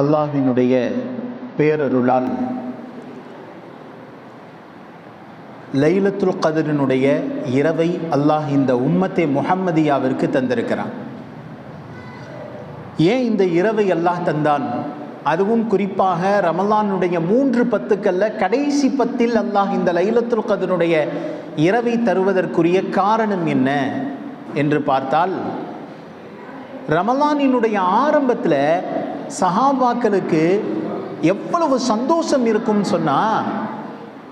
அல்லாஹினுடைய பேரருளால் லைலத்துல் கதிரினுடைய இரவை அல்லாஹ் இந்த உம்மத்தை முஹம்மதியாவிற்கு தந்திருக்கிறான். ஏன் இந்த இரவை அல்லாஹ் தந்தான்? அதுவும் குறிப்பாக ரமலானுடைய மூன்று பத்துக்கள்ல கடைசி பத்தில் அல்லாஹ் இந்த லைலத்துல் கதினுடைய இரவை தருவதற்குரிய காரணம் என்ன என்று பார்த்தால் ரமலானினுடைய ஆரம்பத்தில் சஹாபாக்களுக்கு எவ்வளவு சந்தோஷம் இருக்கும்னு சொன்னால்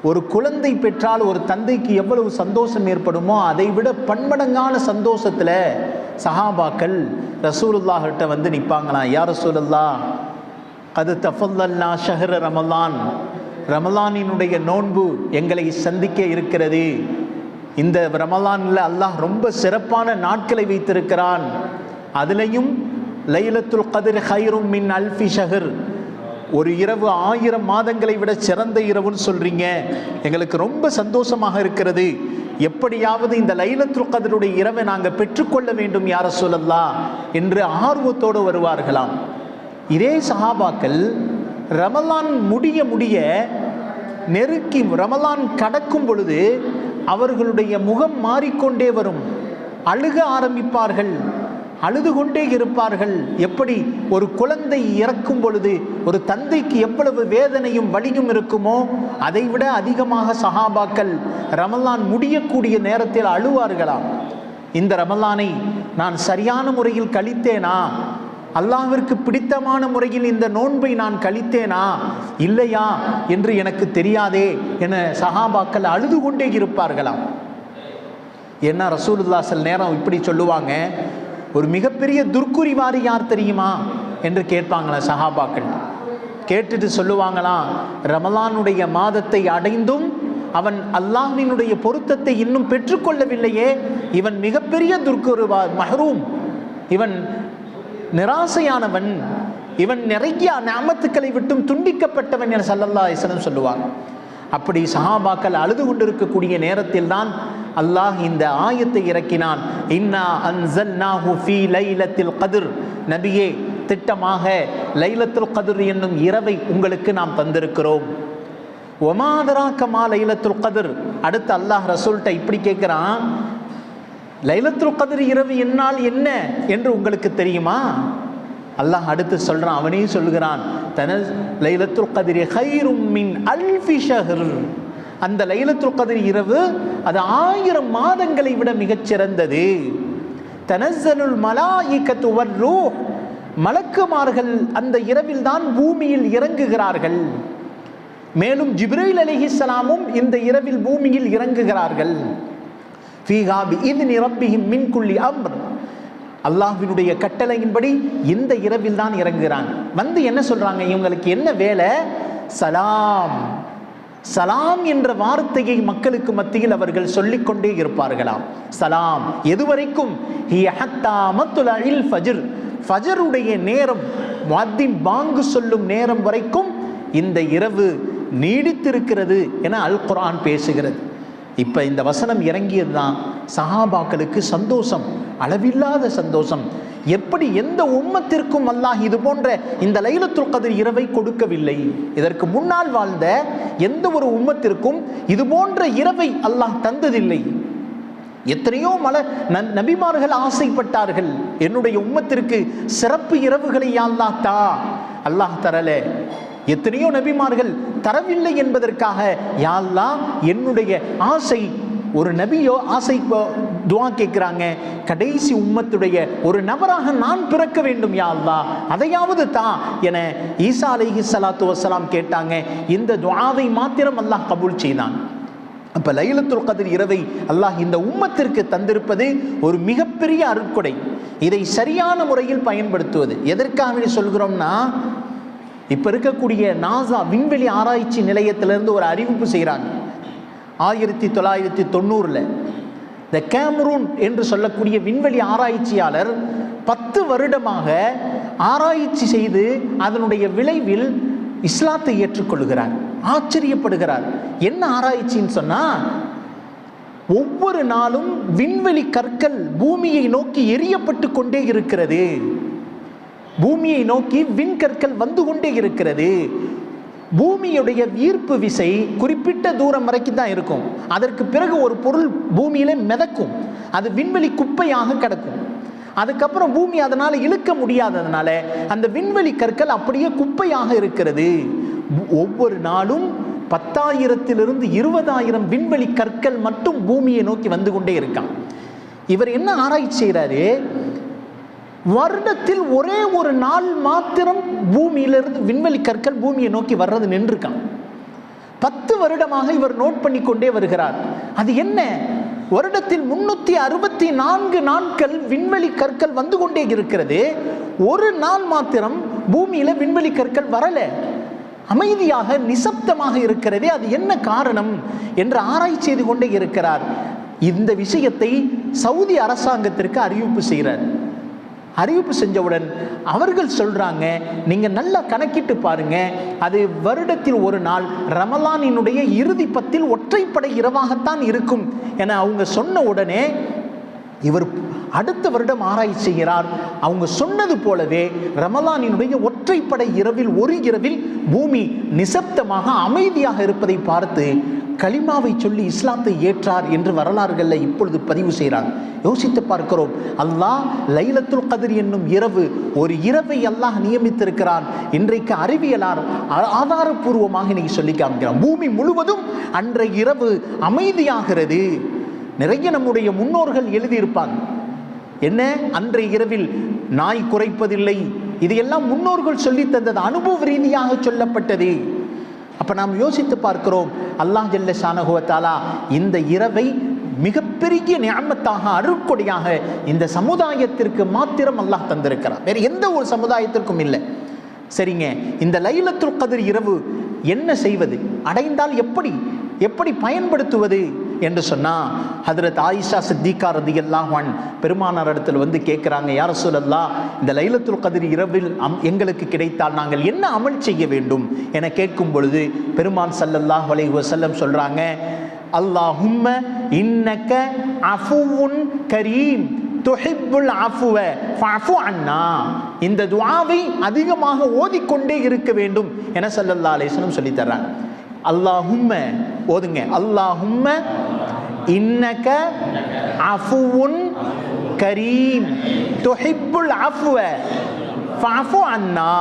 ஒரு குழந்தை பெற்றால் ஒரு தந்தைக்கு எவ்வளவு சந்தோஷம் ஏற்படுமோ அதை விட பன்மடங்கான சந்தோஷத்தில் சஹாபாக்கள் ரசூலுல்லாஹிட்ட வந்து நிற்பாங்களாம் யார் ரசூலுல்லா அது தஃபல்லா ஷஹர ரமலான் ரமலானினுடைய நோன்பு எங்களை சந்திக்க இருக்கிறது. இந்த ரமலானில் அல்லாஹ் ரொம்ப சிறப்பான நாட்களை வைத்திருக்கிறான். அதுலேயும் லைலத்துல் கதிர் ஹைரும் மின் அல்ஃபி ஷஹர். ஒரு இரவு ஆயிரம் மாதங்களை விட சிறந்த இரவுன்னு சொல்றீங்க. எங்களுக்கு ரொம்ப சந்தோஷமாக இருக்கிறது. எப்படியாவது இந்த லைலத்துல் கதருடைய இரவை நாங்கள் பெற்றுக்கொள்ள வேண்டும் யார சொல்லலாம் என்று ஆர்வத்தோடு வருவார்களாம். இதே சஹாபாக்கள் ரமலான் முடிய முடிய நெருக்கி ரமலான் கடக்கும் பொழுது அவர்களுடைய முகம் மாறிக்கொண்டே வரும். அழுக ஆரம்பிப்பார்கள். அழுது கொண்டே இருப்பார்கள். எப்படி? ஒரு குழந்தை இறக்கும் பொழுது ஒரு தந்தைக்கு எவ்வளவு வேதனையும் வலியும் இருக்குமோ அதைவிட அதிகமாக சஹாபாக்கள் ரமலான் முடியக்கூடிய நேரத்தில் அழுவார்களாம் இந்த ரமலானை நான் சரியான முறையில் கழித்தேனா? அல்லாவிற்கு பிடித்தமான முறையில் இந்த நோன்பை நான் கழித்தேனா? இல்லையா என்று எனக்கு தெரியாதே என சஹாபாக்கள் அழுது கொண்டே இருப்பார்களாம் என்ன ரசூலுல்லா சில நேரம் இப்படி சொல்லுவாங்க. ஒரு மிகப்பெரிய துர்க்குறிவாரி யார் தெரியுமா? என்று கேட்பாங்களா சஹாபாக்கள். கேட்டுட்டு சொல்லுவாங்களாம் ரமலானுடைய மாதத்தை அடைந்தும் அவன் அல்லாஹினுடைய பொருத்தத்தை இன்னும் பெற்றுக்கொள்ளவில்லையே இவன் மிகப்பெரிய துர்க்குருவா மஹரூம். இவன் நிராசையானவன். இவன் நிறைய நாமத்துக்களை விட்டும் துண்டிக்கப்பட்டவன் என சல்லல்லா இசனம் சொல்லுவாங்க. அப்படி சஹாபாக்கள் அழுது கொண்டிருக்கக்கூடிய நேரத்தில் தான் அல்லாஹ் இந்த ஆயத்தை இறக்கினான். இன்னா அன்சல்நாஹு ஃபீ லைலத்தில் கதிர். நபியே திட்டமாக லைலத்துல் கதிர் என்னும் இரவை உங்களுக்கு நாம் தந்திருக்கிறோம். ஒமாதராக்கமா கமா லைலத்துல் கதிர்? அடுத்து அல்லாஹ் ரசூல்கிட்ட இப்படி கேட்குறான். லைலத்துல் கதிர் இரவு என்னால் என்ன? என்று உங்களுக்கு தெரியுமா? அல்லாஹ் அடுத்து சொல்கிறான் அவனே சொல்கிறான் தன லைலத்துல் கதிரி ஹைரும் மின் அல்ஃபிஷஹர் அந்த லைலத்துல் கதிரி இரவு அது ஆயிரம் மாதங்களை விட மிகச்சிறந்தது. தனசனுல் மலாயிக்கத்து வர்ரூ மலக்குமார்கள் அந்த இரவில் தான் பூமியில் இறங்குகிறார்கள். மேலும் ஜிப்ரேல் அலிஹிஸ்லாமும் இந்த இரவில் பூமியில் இறங்குகிறார்கள். ஃபீஹாபி இது நிரப்பிஹிம் மின்குள்ளி அம்ர். அல்லாஹினுடைய கட்டளையின்படி இந்த இரவில் தான் இறங்குகிறாங்க வந்து என்ன சொல்கிறாங்க இவங்களுக்கு என்ன வேலை? சலாம். சலாம் என்ற வார்த்தையை மக்களுக்கு மத்தியில் அவர்கள் சொல்லிக்கொண்டே இருப்பார்களாம். சலாம் எதுவரைக்கும் ஃபஜர். ஃபஜருடைய நேரம் மத்தின் பாங்கு சொல்லும் நேரம் வரைக்கும் இந்த இரவு நீடித்திருக்கிறது என அல் குரான் பேசுகிறது. இப்போ இந்த வசனம் இறங்கியது தான் சஹாபாக்களுக்கு சந்தோஷம் அளவில்லாத சந்தோஷம். எப்படி எந்த உம்மத்திற்கும் அல்லாஹ் இது போன்ற இந்த லைலத்துல் கதிர் இரவை கொடுக்கவில்லை? இதற்கு முன்னால் வாழ்ந்த எந்த ஒரு உம்மத்திற்கும் இது போன்ற இரவை அல்லாஹ் தந்ததில்லை. எத்தனையோ மல நபிமார்கள் ஆசைப்பட்டார்கள் என்னுடைய உம்மத்திற்கு சிறப்பு இரவுகளை அல்லாஹ் தா அல்லாஹ் தரல. எத்தனையோ நபிமார்கள் தரவில்லை என்பதற்காக யாழ்லா என்னுடைய ஆசை ஒரு நபியோ ஆசை துவா கேட்குறாங்க. கடைசி உம்மத்துடைய ஒரு நபராக நான் பிறக்க வேண்டும் யாழ்லா அதையாவது தான் என ஈசா அலிஹி சலாத்து வசலாம் கேட்டாங்க. இந்த துவாவை மாத்திரம் அல்லாஹ் கபூல் செய்தான். அப்போ லைலத்துல் கதிர் இரவை அல்லாஹ் இந்த உம்மத்திற்கு தந்திருப்பது ஒரு மிகப்பெரிய அருட்கொடை. இதை சரியான முறையில் பயன்படுத்துவது. எதற்காக சொல்கிறோம்னா இப்போ இருக்கக்கூடிய நாசா விண்வெளி ஆராய்ச்சி நிலையத்திலிருந்து ஒரு அறிவிப்பு செய்கிறாங்க ஆயிரத்தி தொள்ளாயிரத்தி தொண்ணூறில் த கேமரூன் என்று சொல்லக்கூடிய விண்வெளி ஆராய்ச்சியாளர் பத்து வருடமாக ஆராய்ச்சி செய்து அதனுடைய விளைவில் இஸ்லாத்தை ஏற்றுக்கொள்கிறார் ஆச்சரியப்படுகிறார். என்ன ஆராய்ச்சின்னு சொன்னால் ஒவ்வொரு நாளும் விண்வெளி கற்கள் பூமியை நோக்கி எரியப்பட்டு கொண்டே இருக்கிறது. பூமியை நோக்கி விண்கற்கள் வந்து கொண்டே இருக்கிறது. பூமியுடைய ஈர்ப்பு விசை குறிப்பிட்ட தூரம் வரைக்கும் தான் இருக்கும். அதற்கு பிறகு ஒரு பொருள் பூமியிலே மிதக்கும். அது விண்வெளி குப்பையாக கிடக்கும். அதுக்கப்புறம் பூமி அதனால் இழுக்க முடியாததுனால அந்த விண்வெளி கற்கள் அப்படியே குப்பையாக இருக்கிறது. ஒவ்வொரு நாளும் பத்தாயிரத்திலிருந்து இருபதாயிரம் விண்வெளி கற்கள் மட்டும் பூமியை நோக்கி வந்து கொண்டே இருக்கான். இவர் என்ன ஆராய்ச்சி செய்கிறாரு வருடத்தில் ஒரே ஒரு நாள் மாத்திரம் பூமியிலிருந்து விண்வெளி கற்கள் பூமியை நோக்கி வர்றது நின்றுருக்கான் பத்து வருடமாக இவர் நோட் பண்ணி கொண்டே வருகிறார். அது என்ன? வருடத்தில் முன்னூத்தி அறுபத்தி நான்கு நாட்கள் விண்வெளி கற்கள் வந்து கொண்டே இருக்கிறது. ஒரு நாள் மாத்திரம் பூமியில விண்வெளி கற்கள் வரல. அமைதியாக நிசப்தமாக இருக்கிறதே அது என்ன காரணம் என்று ஆராய்ச்சி செய்து கொண்டே இருக்கிறார். இந்த விஷயத்தை சவுதி அரசாங்கத்திற்கு அறிவிப்பு செய்கிறார். அறிவிப்பு செஞ்சவுடன் அவர்கள் சொல்றாங்க நீங்க நல்லா கணக்கிட்டு பாருங்க. அது வருடத்தில் ஒரு நாள் ரமலானினுடைய இறுதி பத்தில் ஒற்றைப்படை இரவாகத்தான் இருக்கும். என அவங்க சொன்ன உடனே இவர் அடுத்த வருடம் ஆராய்ச்சி செய்கிறார். அவங்க சொன்னது போலவே ரமலானினுடைய ஒற்றைப்படை இரவில் ஒரு இரவில் பூமி நிசப்தமாக அமைதியாக இருப்பதை பார்த்து கலிமாவை சொல்லி இஸ்லாத்தை ஏற்றார் என்று வரலாறுகளில் இப்பொழுது பதிவு செய்கிறார் யோசித்து பார்க்கிறோம். அல்லாஹ் லைலத்துல் கதிர் என்னும் இரவு ஒரு இரவை அல்லாஹ் நியமித்திருக்கிறான். இன்றைக்கு அறிவியலார் ஆ- ஆதாரபூர்வமாக இன்னைக்கு சொல்லி காமிக்கிறான் பூமி முழுவதும் அன்றைய இரவு அமைதியாகிறது. நிறைய நம்முடைய முன்னோர்கள் எழுதியிருப்பாங்க. என்ன? அன்றைய இரவில் நாய் குறைப்பதில்லை. இதையெல்லாம் முன்னோர்கள் சொல்லி தந்தது அனுபவ ரீதியாக சொல்லப்பட்டது. அப்ப நாம் யோசித்து பார்க்கிறோம். அல்லாஹ் ஜல்ல ஷானகுவத்தாலா இந்த இரவை மிகப்பெரிய ஞாபகத்தாக அருட்கொடையாக இந்த சமுதாயத்திற்கு மாத்திரம் அல்லாஹ் தந்திருக்கிறார். வேறு எந்த ஒரு சமுதாயத்திற்கும் இல்லை. சரிங்க இந்த லைலத்துல் கதிர் இரவு என்ன செய்வது? அடைந்தால் எப்படி? எப்படி பயன்படுத்துவது? என்று சொன்னா ஹதரத் ஆயிஷா சித்திகா ரதியல்லாஹ் அன் பெருமானார் இடத்துல வந்து கேட்குறாங்க யார் சொல்லல்லா இந்த லைலத்துல் கதிர் இரவில் அம் எங்களுக்கு கிடைத்தால் நாங்கள் என்ன அமல் செய்ய வேண்டும்? என கேட்கும் பொழுது பெருமான் ஸல்லல்லாஹு வலை வசல்லம் சொல்றாங்க அல்லாஹும்ம இன்னக்க அஃபுவுன் கரீம் துஹிப்புல் அஃபுவ ஃபஃபு அண்ணா இந்த துவாவை அதிகமாக ஓதிக்கொண்டே இருக்க வேண்டும் என சல்லல்லா அலேசனும் சொல்லித்தர்றாங்க அல்லாஹும்ம ஓதுங்க. அல்லாஹும்ம இன்னக அஃபுவுன் கரீம் துஹிப்புல் அஃப்வ ஃபஅஃபு அன்னா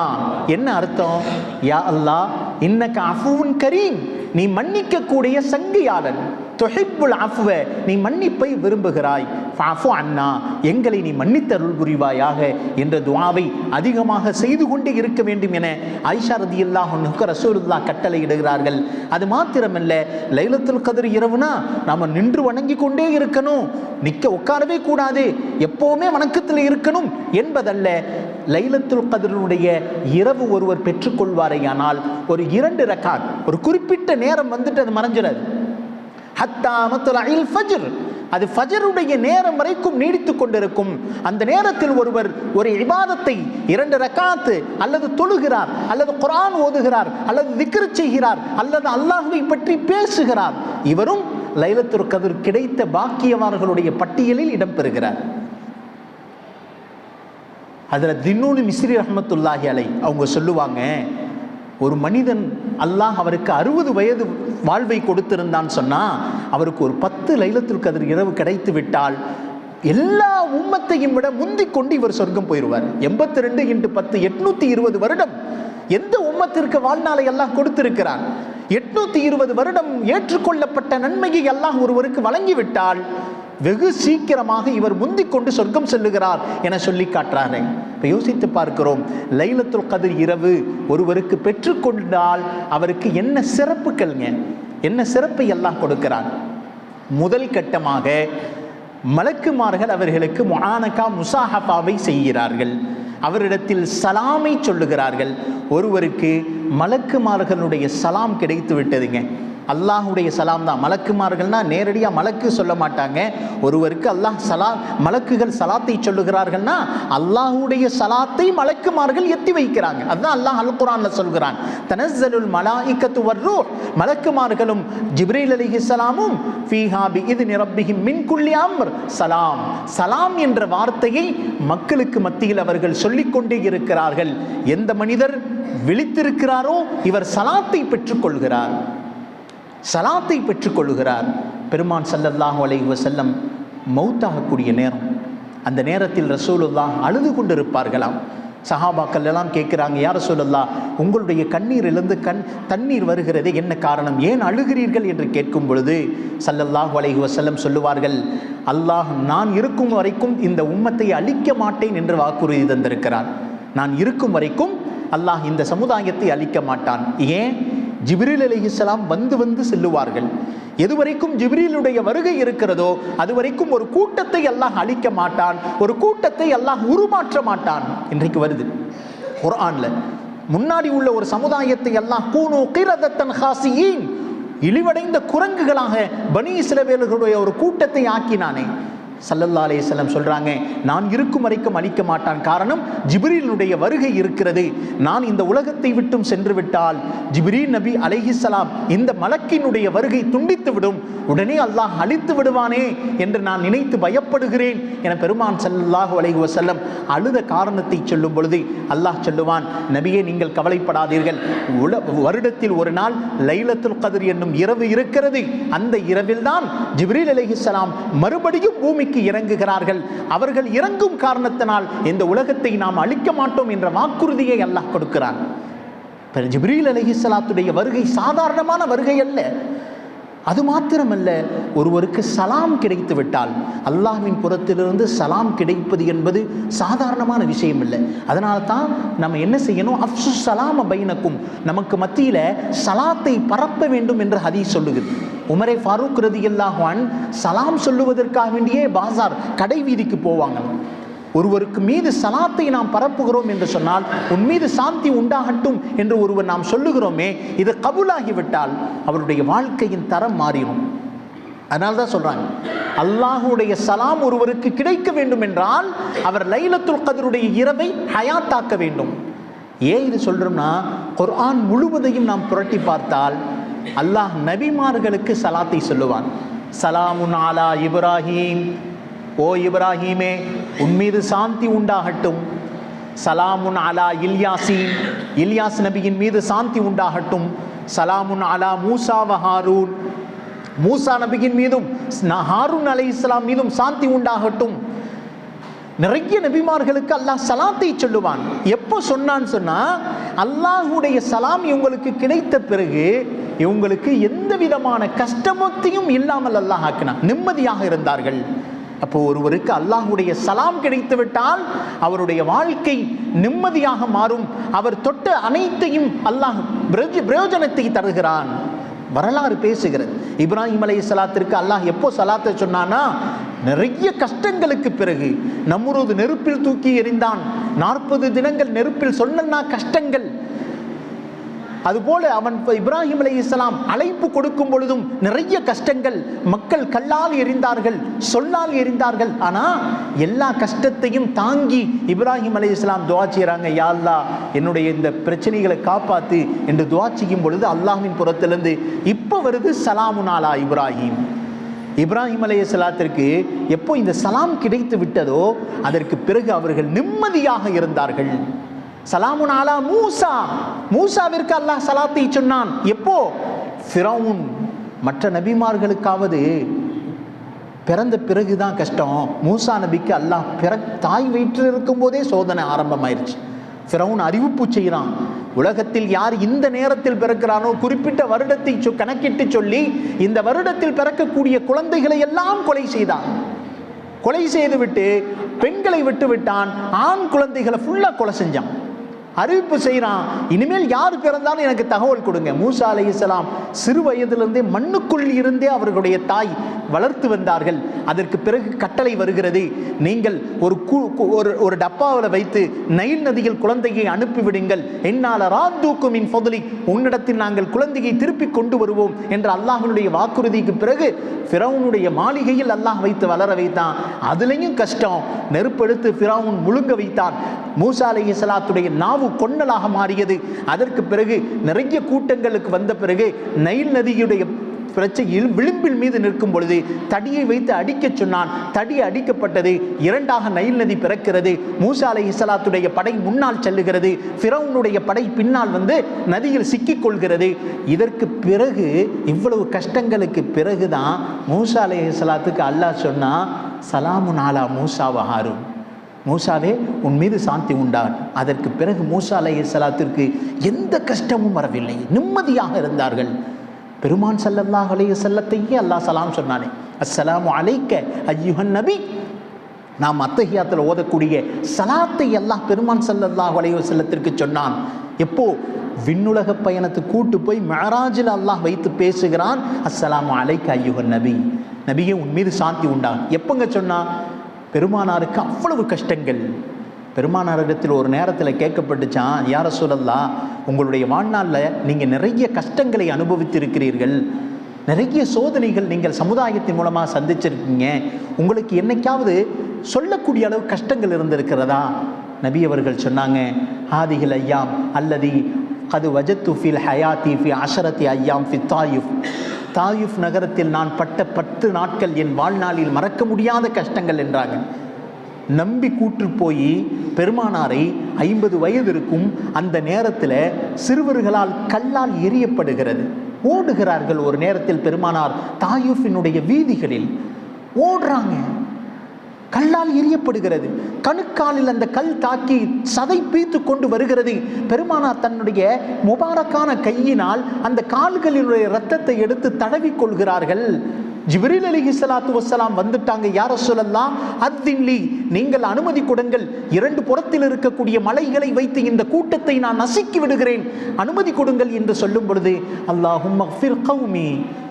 என்ன அர்த்தம்? யா அல்லாஹ் இன்னக அஃபுவுன் கரீம். நீ மன்னிக்கக்கூடிய சங்கியாளன். துஹிப்புல் அஃப்வ. நீ மன்னிப்பை விரும்புகிறாய். ஃபாஃபு அண்ணா எங்களை நீ மன்னித்தருள் புரிவாயாக என்ற துவாவை அதிகமாக செய்து கொண்டே இருக்க வேண்டும் என ஆயிஷா ரதியல்லாஹு அன்ஹுக்கு ரசூலுல்லாஹ் கட்டளையிடுகிறார்கள். அது மாத்திரமல்ல லைலத்துல் கதிர் இரவுனா நாம் நின்று வணங்கி கொண்டே இருக்கணும். நிற்க உட்காரவே கூடாது எப்போவுமே வணக்கத்தில் இருக்கணும் என்பதல்ல லைலத்துல் கதிரனுடைய இரவு ஒருவர் பெற்றுக்கொள்வாரேயானால் ஒரு இரண்டு ரக்காத் ஒரு குறிப்பிட்ட நேரம் வந்துட்டு அது மறைஞ்சிடாது ஹத்தா மத்லஇல் ஃபஜ்ர் அது ஃபஜருடைய நேரம் வரைக்கும் நீடித்து கொண்டிருக்கும். அந்த நேரத்தில் ஒருவர் ஒரு இபாதத்தை இரண்டு ரக்காத்து அல்லது தொழுகிறார் அல்லது குரான் ஓதுகிறார் அல்லது திக்ர் செய்கிறார் அல்லது அல்லாஹுவை பற்றி பேசுகிறார். இவரும் லைலத்துர் கதிர் கிடைத்த பாக்கியவான்களுடைய பட்டியலில் இடம்பெறுகிறார். அதில் தின்னூனு மிஸ்ரி ரஹமத்துல்லாஹி அலை அவங்க சொல்லுவாங்க ஒரு மனிதன் அல்லாஹ் அவருக்கு அறுபது வயது வாழ்வை கொடுத்திருந்தான் சொன்னால் அவருக்கு ஒரு பத்து லைலத்தில் கதிர் இரவு கிடைத்து விட்டால் எல்லா உம்மத்தையும் விட முந்தி கொண்டு இவர் சொர்க்கம் போயிடுவார் எண்பத்தி ரெண்டு இன்று பத்து எட்நூத்தி இருபது வருடம் எந்த உம்மத்திற்கு வாழ்நாளை எல்லாம் கொடுத்திருக்கிறார் எட்நூத்தி இருபது வருடம் ஏற்றுக்கொள்ளப்பட்ட நன்மையை எல்லாம் ஒருவருக்கு வழங்கிவிட்டால் வெகு சீக்கிரமாக இவர் முந்திக் கொண்டு சொர்க்கம் செல்லுகிறார் என சொல்லி காட்டுறாரு இப்போ யோசித்து பார்க்கிறோம். லைலத்துல் கதிர் இரவு ஒருவருக்கு பெற்றுக்கொண்டால் அவருக்கு என்ன சிறப்புகள்ங்க? என்ன சிறப்பை எல்லாம் கொடுக்கிறார்? முதல் கட்டமாக மலக்குமார்கள் அவர்களுக்கு முஆனகா முசாஹபாவை செய்கிறார்கள். அவரிடத்தில் சலாமை சொல்லுகிறார்கள். ஒருவருக்கு மலக்குமார்களுடைய சலாம் கிடைத்து விட்டதுங்க அல்லாஹுடைய சலாம் தான். மலக்குமார்கள்னா நேரடியாக மலக்கு சொல்ல மாட்டாங்க. ஒருவருக்கு அல்லாஹ் சலா மலக்குகள் சலாத்தை சொல்லுகிறார்கள்னா அல்லாஹுடைய சலாத்தை மலக்குமார்கள் எத்தி வைக்கிறாங்க. அதுதான் அல்லாஹ் அல் குரான்ல சொல்கிறான். தனசலுல் மலாயிக்கத்து வர்றோ மலக்குமார்களும் ஜிப்ரீல் அலி ஃபீஹா ஃபீஹாபி இது மின் குல்லி அம்ர். சலாம். சலாம் என்ற வார்த்தையை மக்களுக்கு மத்தியில் அவர்கள் சொல்லிக்கொண்டே இருக்கிறார்கள். எந்த மனிதர் விழித்திருக்கிறாரோ இவர் சலாத்தை பெற்றுக்கொள்கிறார் சலாத்தை பெற்றுக்கொள்கிறார் பெருமான் சல்லல்லாஹு அலைஹி செல்லம் மௌத்தாகக்கூடிய நேரம். அந்த நேரத்தில் ரசூலுல்லா அழுது கொண்டிருப்பார்களாம். சஹாபாக்கள் எல்லாம் கேட்குறாங்க யார் சொல்லல்லா உங்களுடைய கண்ணீரிலிருந்து கண் தண்ணீர் வருகிறது என்ன காரணம்? ஏன் அழுகிறீர்கள்? என்று கேட்கும் பொழுது சல்லல்லாஹ் அலைஹி வசல்லம் சொல்லுவார்கள் அல்லாஹ் நான் இருக்கும் வரைக்கும் இந்த உம்மத்தை அழிக்க மாட்டேன் என்று வாக்குறுதி தந்திருக்கிறான் நான் இருக்கும் வரைக்கும் அல்லாஹ் இந்த சமுதாயத்தை அழிக்க மாட்டான். ஏன்? ஜிப்ரீல் அலைஹிஸ்ஸலாம் வந்து வந்து செல்லுவார்கள். எதுவரைக்கும் ஜிப்ரீலுடைய வருகை இருக்கிறதோ அதுவரைக்கும் ஒரு கூட்டத்தை அல்லாஹ் அழிக்க மாட்டான் ஒரு கூட்டத்தை அல்லாஹ் உருமாற்ற மாட்டான். இன்றைக்கு வருது. குர்ஆன்ல முன்னாடி உள்ள ஒரு சமுதாயத்தை எல்லாம் கூனு கிரதத்தன் ஹாசியின் இழிவடைந்த குரங்குகளாக பனி இஸ்லவேலர்களுடைய ஒரு கூட்டத்தை ஆக்கினானே. சல்லல்லா அலையம் சொல்கிறாங்க நான் இருக்கும் வரைக்கும் அழிக்க மாட்டான். காரணம் ஜிப்ரீலினுடைய வருகை இருக்கிறது. நான் இந்த உலகத்தை விட்டும் சென்று விட்டால் ஜிப்ரீல் நபி அலைஹிசலாம் இந்த மலக்கினுடைய வருகை துண்டித்து விடும். உடனே அல்லாஹ் அழித்து விடுவானே என்று நான் நினைத்து பயப்படுகிறேன். என பெருமான் ஸல்லல்லாஹு அலைஹி வசல்லம் அழுத காரணத்தை சொல்லும் பொழுது அல்லாஹ் சொல்லுவான் நபியே நீங்கள் கவலைப்படாதீர்கள். உல வருடத்தில் ஒரு நாள் லைலத்துல் கதிர் என்னும் இரவு இருக்கிறது. அந்த இரவில் தான் ஜிப்ரீல் அலைஹிஸ்ஸலாம் மறுபடியும் பூமிக்கு இறங்குகிறார்கள். அவர்கள் இறங்கும் காரணத்தினால் இந்த உலகத்தை நாம் அழிக்க மாட்டோம் என்ற வாக்குறுதியை அல்லாஹ் கொடுக்கிறான். ஜிப்ரீல் அலைஹிஸ்ஸலாத்துடைய வருகை சாதாரணமான வருகை அல்ல. அது மாத்திரமல்ல ஒருவருக்கு சலாம் கிடைத்து விட்டால் அல்லாஹ்வின் புறத்திலிருந்து சலாம் கிடைப்பது என்பது சாதாரணமான விஷயம் இல்லை அதனால தான் நம்ம என்ன செய்யணும்? அப்சு சலாம பைனக்கும். நமக்கு மத்தியில் சலாத்தை பரப்ப வேண்டும் என்று ஹதி சொல்லுகிறது. உமரே ஃபாரூக் ரதி அல்லாஹான் சலாம் சொல்லுவதற்காக வேண்டியே பாசார் கடை வீதிக்கு போவாங்க ஒருவருக்கு மீது சலாத்தை நாம் பரப்புகிறோம் என்று சொன்னால் உன் மீது சாந்தி உண்டாகட்டும் என்று ஒருவர் நாம் சொல்லுகிறோமே இது கபூலாகிவிட்டால் அவருடைய வாழ்க்கையின் தரம் மாறிடும். அதனால தான் சொல்றாங்க அல்லாஹுடைய சலாம் ஒருவருக்கு கிடைக்க வேண்டும் என்றால் அவர் லைலத்துல் கதருடைய இரவை ஹயாத்தாக்க வேண்டும். ஏன் இது சொல்றோம்னா குர்ஆன் முழுவதையும் நாம் புரட்டி பார்த்தால் அல்லாஹ் நபிமார்களுக்கு சலாத்தை சொல்லுவான். சலாமுன் ஆலா இப்ராஹிம் ஓ இப்ராஹீமே உன் மீது சாந்தி உண்டாகட்டும். சலாமுன் அலா இல்யாசி இல்யாஸ் நபியின் மீது சாந்தி உண்டாகட்டும். சலாமுன் அலா மூசா வஹாரூன் மூசா நபியின் மீதும் ஹாரூன் அலை இஸ்லாம் மீதும் சாந்தி உண்டாகட்டும். நிறைய நபிமார்களுக்கு அல்லாஹ் சலாத்தை சொல்லுவான். எப்போ சொன்னான்னு சொன்னால் அல்லாஹுடைய சலாம் இவங்களுக்கு கிடைத்த பிறகு இவங்களுக்கு எந்த விதமான கஷ்டமத்தையும் இல்லாமல் அல்லாஹ் ஆக்கினான். நிம்மதியாக இருந்தார்கள். அப்போ ஒருவருக்கு அல்லாஹுடைய சலாம் கிடைத்து விட்டால் அவருடைய வாழ்க்கை நிம்மதியாக மாறும். அவர் தொட்ட அனைத்தையும் அல்லாஹ் பிரயோஜனத்தை தருகிறான். வரலாறு பேசுகிறது. இப்ராஹிம் அலை சலாத்திற்கு அல்லாஹ் எப்போ சலாத்தை சொன்னான்னா நிறைய கஷ்டங்களுக்கு பிறகு. நம்முறது நெருப்பில் தூக்கி எறிந்தான். நாற்பது தினங்கள் நெருப்பில் சொன்னா கஷ்டங்கள். அதுபோல அவன் இப்ராஹிம் அலி இஸ்லாம் அழைப்பு கொடுக்கும் பொழுதும் நிறைய கஷ்டங்கள் மக்கள் கல்லால் எறிந்தார்கள் சொல்லால் எறிந்தார்கள் ஆனா எல்லா கஷ்டத்தையும் தாங்கி இப்ராஹிம் அலி இஸ்லாம் துவா செய்கிறாங்க யாழ்லா என்னுடைய இந்த பிரச்சனைகளை காப்பாத்து என்று துவா செய்யும் பொழுது அல்லாஹின் புறத்திலிருந்து இப்போ வருது சலாமுன் அலா இப்ராஹிம் இப்ராஹிம் அலைய சலாத்திற்கு எப்போ இந்த சலாம் கிடைத்து விட்டதோ அதற்கு பிறகு அவர்கள் நிம்மதியாக இருந்தார்கள். சலாமுன் அலா மூசா மூசாவிற்கு அல்லாஹ் சலாத்தை சொன்னான். எப்போ? ஃபிரவுன் மற்ற நபிமார்களுக்காவது பிறந்த பிறகுதான் கஷ்டம். மூசா நபிக்கு அல்லாஹ் பிற தாய் வயிற்றில் இருக்கும்போதே சோதனை ஆரம்பமாயிருச்சு. ஃபிரவுன் அறிவிப்பு செய்கிறான். உலகத்தில் யார் இந்த நேரத்தில் பிறக்கிறானோ குறிப்பிட்ட வருடத்தை சொ- கணக்கிட்டு சொல்லி இந்த வருடத்தில் பிறக்கக்கூடிய குழந்தைகளை எல்லாம் கொலை செய்தான். கொலை செய்துவிட்டு பெண்களை விட்டு விட்டான். ஆண் குழந்தைகளை ஃபுல்லாக கொலை செஞ்சான். அறிவிப்பு செய்கிறான் இனிமேல் யார் பிறந்தாலும் எனக்கு தகவல் கொடுங்க. மூசா அலைஹிஸ்ஸலாம் சிறு வயதிலிருந்தே மண்ணுக்குள் இருந்தே அவர்களுடைய தாய் வளர்த்து வந்தார்கள். அதற்கு பிறகு கட்டளை வருகிறது. நீங்கள் ஒரு ஒரு ஒரு டப்பாவில் வைத்து நைல் நதியில் குழந்தையை அனுப்பிவிடுங்கள். என்னால் ராந்தூக்கும் இன் ஃபதுலி உன்னிடத்தில் நாங்கள் குழந்தையை திருப்பி கொண்டு வருவோம் என்ற அல்லாஹனுடைய வாக்குறுதிக்கு பிறகு ஃபிரௌனுடைய மாளிகையில் அல்லாஹ் வைத்து வளர வைத்தான். அதுலேயும் கஷ்டம். நெருப்பெடுத்து ஃபிரௌன் முழுங்க வைத்தான். மூசா அலைஹி இஸ்லாத்துடைய நாவு கொன்னலாக மாறியது. அதற்கு பிறகு நிறைய கூட்டங்களுக்கு வந்த பிறகு நைல் நதியுடைய பிரச்சனையில் விளிம்பில் மீது நிற்கும் பொழுது தடியை வைத்து அடிக்கச் சொன்னான். தடி அடிக்கப்பட்டது இரண்டாக நைல் நதி பிறக்கிறது. மூசா அலை இஸ்லாத்துடைய படை முன்னால் செல்லுகிறது. ஃபிரௌனுடைய படை பின்னால் வந்து நதியில் சிக்கிக் கொள்கிறது இதற்கு பிறகு இவ்வளவு கஷ்டங்களுக்கு பிறகுதான் மூசா அலை இஸ்லாத்துக்கு அல்லாஹ் சொன்னா சலாமுனாலா நாலா மூசாவ மூசாவே உன் மீது சாந்தி உண்டான். அதற்கு பிறகு மூசா அலை சலாத்திற்கு எந்த கஷ்டமும் வரவில்லை. நிம்மதியாக இருந்தார்கள். பெருமான் சல்லல்லாஹ் அலைய செல்லத்தையே அல்லாஹ் சலாம் சொன்னானே அஸ்ஸலாமு அலைக்க ஐயுஹன் நபி. நாம் அத்தகையாத்தில் ஓதக்கூடிய சலாத்தை அல்லாஹ் பெருமான் சல்லல்லாஹ் அலைய செல்லத்திற்கு சொன்னான். எப்போ? விண்ணுலக பயணத்தை கூட்டு போய் மெஹராஜில் அல்லாஹ் வைத்து பேசுகிறான் அஸ்ஸலாமு அலைக்க ஐயுஹன் நபி. நபியே உன் மீது சாந்தி உண்டான். எப்பங்க சொன்னான் பெருமானாருக்கு அவ்வளவு கஷ்டங்கள். பெருமானாரிடத்தில் ஒரு நேரத்தில் கேட்கப்பட்டுச்சான் யார சொல்லல்லா உங்களுடைய வாழ்நாளில் நீங்கள் நிறைய கஷ்டங்களை அனுபவித்திருக்கிறீர்கள். நிறைய சோதனைகள் நீங்கள் சமுதாயத்தின் மூலமாக சந்திச்சிருக்கீங்க. உங்களுக்கு என்னைக்காவது சொல்லக்கூடிய அளவு கஷ்டங்கள் இருந்திருக்கிறதா? நபி அவர்கள் சொன்னாங்க ஆதிகள் ஐயாம் அல்லது அது வஜத்து ஃபில் ஹயாத்தி ஃபி அஷரத்தி ஐயாம் ஃபி தாயுஃப். தாயுஃப் நகரத்தில் நான் பட்ட பத்து நாட்கள் என் வாழ்நாளில் மறக்க முடியாத கஷ்டங்கள் என்றாங்க நம்பி கூற்று போய் பெருமானாரை ஐம்பது வயது இருக்கும் அந்த நேரத்தில் சிறுவர்களால் கல்லால் எரியப்படுகிறது ஓடுகிறார்கள் ஒரு நேரத்தில் பெருமானார் தாயூஃபினுடைய வீதிகளில். ஓடுறாங்க. கல்லால் எரியப்படுகிறது கணுக்காலில் அந்த கல் தாக்கி சதை பீத்து கொண்டு வருகிறது. பெருமானார் தன்னுடைய முபாரக்கான கையினால் அந்த கால்களினுடைய இரத்தத்தை எடுத்து தடவிக் கொள்கிறார்கள். ஜிபிரில் அலி இஸ்லாத்து வசலாம் வந்துட்டாங்க. யார சொல்லலாம் அத்தின்லி நீங்கள் அனுமதி கொடுங்கள். இரண்டு புறத்தில் இருக்கக்கூடிய மலைகளை வைத்து இந்த கூட்டத்தை நான் நசுக்கி விடுகிறேன். அனுமதி கொடுங்கள் என்று சொல்லும் பொழுது அல்லாஹும்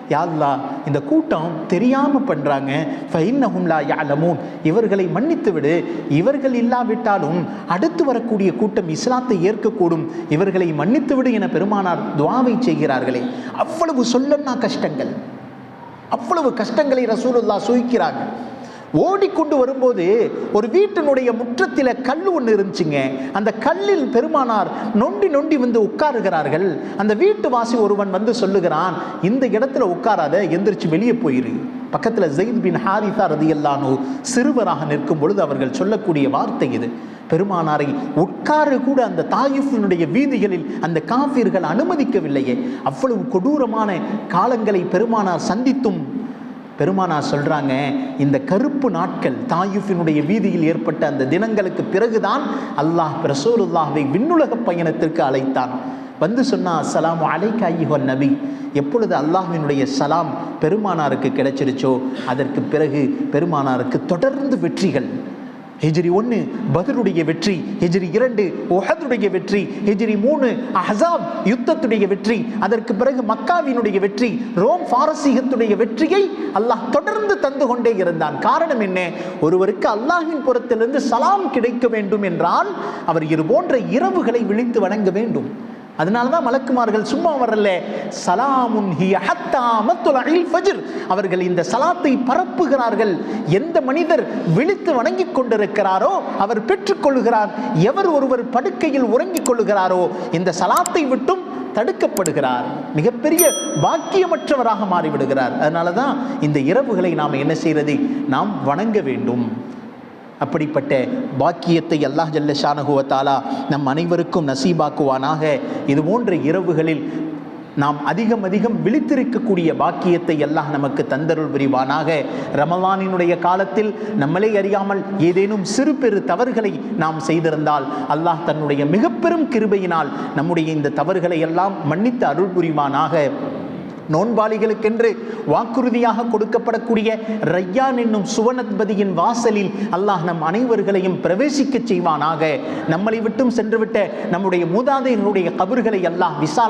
யாழ்லா இந்த கூட்டம் தெரியாமல் பண்ணுறாங்க ஃபைன்னஹும் லா யஅலமூன். இவர்களை மன்னித்து விடு. இவர்கள் இல்லாவிட்டாலும் அடுத்து வரக்கூடிய கூட்டம் இஸ்லாத்தை ஏற்கக்கூடும். இவர்களை மன்னித்து விடு என பெருமானார் துவாவை செய்கிறார்களே. அவ்வளவு சொல்லன்னா கஷ்டங்கள். அவ்வளவு கஷ்டங்களை ரசூலுல்லா சுகிக்கிறாங்க ஓடிக்கொண்டு வரும்போது ஒரு வீட்டினுடைய முற்றத்தில் கல் ஒன்று இருந்துச்சுங்க. அந்த கல்லில் பெருமானார் நொண்டி நொண்டி வந்து உட்காருகிறார்கள். அந்த வீட்டு வாசி ஒருவன் வந்து சொல்லுகிறான் இந்த இடத்துல உட்காராத எந்திரிச்சு வெளியே போயிரு. பக்கத்தில் ஜெயித் பின் ஹாரிசா ரதியல்லானு சிறுவராக நிற்கும் பொழுது அவர்கள் சொல்லக்கூடிய வார்த்தை இது. பெருமானாரை உட்காரு கூட அந்த தாயிஃபினுடைய வீதிகளில் அந்த காஃபிர்கள் அனுமதிக்கவில்லையே. அவ்வளவு கொடூரமான காலங்களை பெருமானார் சந்தித்தும் பெருமானார் சொல்கிறாங்க இந்த கருப்பு நாட்கள் தாயுஃபினுடைய வீதியில் ஏற்பட்ட அந்த தினங்களுக்கு பிறகுதான் அல்லாஹ் பிரசோருல்லாஹை விண்ணுலக பயணத்திற்கு அழைத்தான். வந்து சொன்னா சலாம் அலைக்க நபி. எப்பொழுது அல்லாஹ்வினுடைய சலாம் பெருமானாருக்கு கிடைச்சிருச்சோ அதற்கு பிறகு பெருமானாருக்கு தொடர்ந்து வெற்றிகள். ஹிஜ்ரி ஒன்று பதருடைய வெற்றி. ஹிஜ்ரி இரண்டு ஒஹதுடைய வெற்றி. ஹிஜ்ரி மூணு அஹசாப் யுத்தத்துடைய வெற்றி. அதற்கு பிறகு மக்காவினுடைய வெற்றி. ரோம் பாரசீகத்துடைய வெற்றியை அல்லாஹ் தொடர்ந்து தந்து கொண்டே இருந்தான். காரணம் என்ன? ஒருவருக்கு அல்லாஹின் புறத்திலிருந்து சலாம் கிடைக்க வேண்டும் என்றால் அவர் இது போன்ற இரவுகளை விழித்து வணங்க வேண்டும். அதனால தான் மலக்குமார்கள் சும்மா வரல சலாமுன் அவர்கள் இந்த சலாத்தை பரப்புகிறார்கள். எந்த மனிதர் விழித்து வணங்கிக் கொண்டிருக்கிறாரோ அவர் பெற்றுக்கொள்கிறார் எவர் ஒருவர் படுக்கையில் உறங்கிக் கொள்கிறாரோ இந்த சலாத்தை விட்டும் தடுக்கப்படுகிறார். மிகப்பெரிய பாக்கியமற்றவராக மாறிவிடுகிறார். அதனால தான் இந்த இரவுகளை நாம் என்ன செய்கிறது நாம் வணங்க வேண்டும். அப்படிப்பட்ட பாக்கியத்தை அல்லாஹ் ஜல்ல நம் அனைவருக்கும் நசீபாக்குவானாக. இது போன்ற இரவுகளில் நாம் அதிகம் அதிகம் விழித்திருக்கக்கூடிய பாக்கியத்தை அல்லாஹ் நமக்கு தந்தருள் புரிவானாக. ரமலானினுடைய காலத்தில் நம்மளே அறியாமல் ஏதேனும் சிறு பெரு தவறுகளை நாம் செய்திருந்தால் அல்லாஹ் தன்னுடைய மிக பெரும் கிருபையினால் நம்முடைய இந்த தவறுகளை எல்லாம் மன்னித்து அருள் புரிவானாக. நோன்பாளிகளுக்கென்று வாக்குறுதியாக கொடுக்கப்படக்கூடிய ரையான் என்னும் சுவனத்பதியின் வாசலில் அல்லாஹ் நம் அனைவர்களையும் பிரவேசிக்கச் செய்வானாக. நம்மளை விட்டும் சென்றுவிட்ட நம்முடைய மூதாதையினுடைய கபர்களை அல்லாஹ் விசால்